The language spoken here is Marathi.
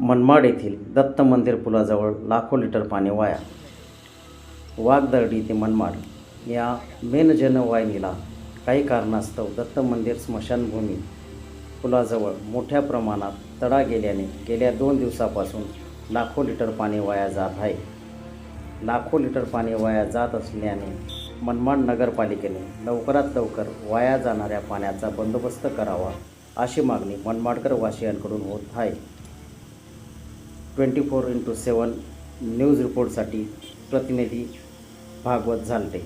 मनमाड येथील दत्त मंदिर पुलाजवळ लाखो लिटर पाणी वाया. वाघदर्डी ते मनमाड या मेन जनवाहिनीला काही कारणास्तव दत्त मंदिर स्मशानभूमी पुलाजवळ मोठ्या प्रमाणात तडा गेल्याने गेल्या दोन दिवसापासून लाखो लिटर पाणी वाया जात आहे. लाखो लिटर पाणी वाया जात असल्याने मनमाड नगरपालिकेने लवकरात लवकर वाया जाणाऱ्या पाण्याचा बंदोबस्त करावा अशी मागणी मनमाडकर वासियांकडून होत आहे. Twenty four into seven news रिपोर्टसाठी प्रतिनिधी भागवत झालटे